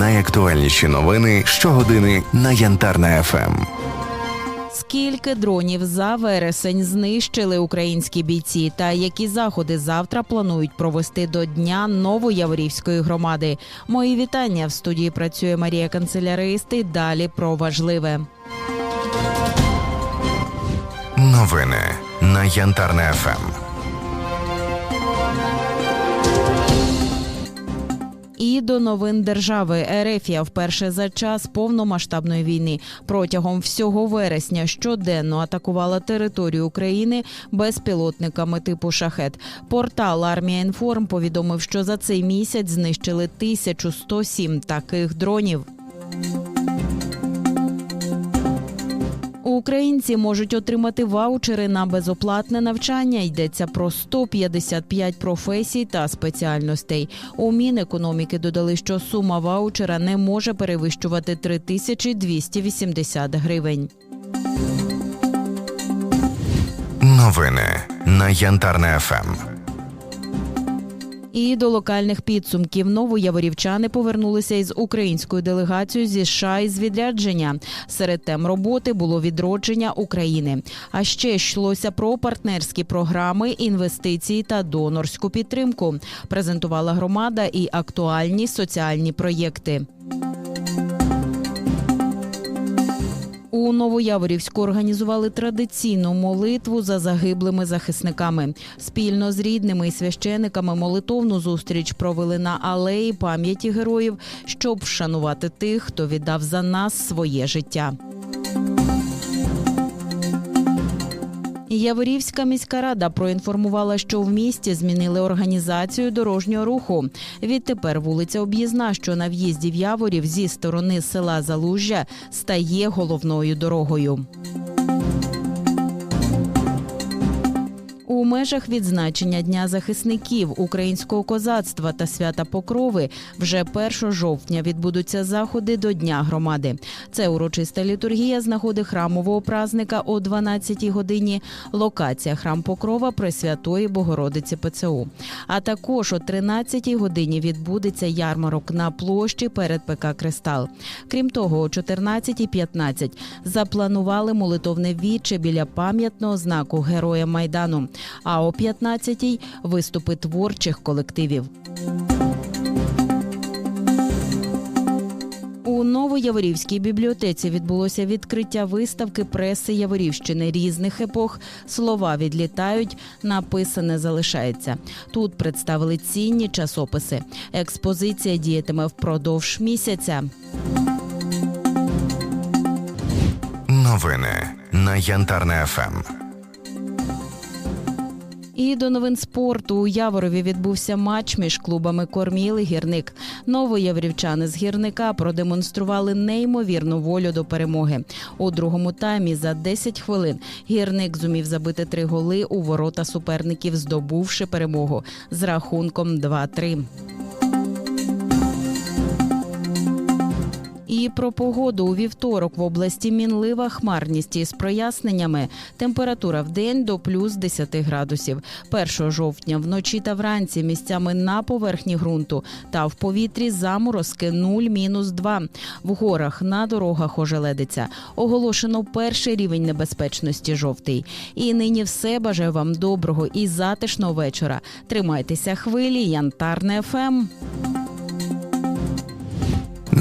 Найактуальніші новини щогодини на Янтарна ФМ. Скільки дронів за вересень знищили українські бійці, та які заходи завтра планують провести до дня Новояворівської громади? Мої вітання в студії працює Марія Канцеляристи. Далі про важливе. Новини на Янтарна ФМ. І до новин держави Ерефія вперше за час повномасштабної війни протягом всього вересня щоденно атакувала територію України безпілотниками типу шахет. Портал Армія Інформ повідомив, що за цей місяць знищили 1107 таких дронів. Українці можуть отримати ваучери на безоплатне навчання. Йдеться про 155 професій та спеціальностей. У Мінекономіки додали, що сума ваучера не може перевищувати 3280 гривень. Новини на Янтарна ФМ. І до локальних підсумків новояворівчани повернулися із українською делегацією зі США із відрядження. Серед тем роботи було відродження України. А ще йшлося про партнерські програми, інвестиції та донорську підтримку. Презентувала громада і актуальні соціальні проєкти. У Новояворівську організували традиційну молитву за загиблими захисниками. Спільно з рідними і священиками молитовну зустріч провели на алеї пам'яті героїв, щоб вшанувати тих, хто віддав за нас своє життя. Яворівська міська рада проінформувала, що в місті змінили організацію дорожнього руху. Відтепер вулиця Об'їзна, що на в'їзді в Яворів зі сторони села Залужжя, стає головною дорогою. Межах відзначення Дня захисників українського козацтва та свята Покрови вже 1 жовтня відбудуться заходи до Дня громади. Це урочиста літургія з нагоди храмового празника о 12 годині. Локація храм Покрова Пресвятої Богородиці ПЦУ. А також о 13 годині відбудеться ярмарок на площі перед ПК Кристал. Крім того, о 14.15 запланували молитовне віче біля пам'ятного знаку Героя Майдану. А о 15-й – виступи творчих колективів. У Новояворівській бібліотеці відбулося відкриття виставки преси Яворівщини різних епох. Слова відлітають, написане залишається. Тут представили цінні часописи. Експозиція діятиме впродовж місяця. Новини на Янтарна ФМ. І до новин спорту у Яворові відбувся матч між клубами Корміл і Гірник. Новояврівчани з гірника продемонстрували неймовірну волю до перемоги. У другому таймі за 10 хвилин гірник зумів забити три голи у ворота суперників, здобувши перемогу з рахунком 2-3. Про погоду у вівторок в області мінлива хмарність із проясненнями. Температура в день до плюс 10 градусів. 1 жовтня вночі та вранці місцями на поверхні ґрунту та в повітрі заморозки 0-2. В горах на дорогах ожеледиться. Оголошено перший рівень небезпечності жовтий. І нині все бажаю вам доброго і затишного вечора. Тримайтеся хвилі, янтарне ФМ.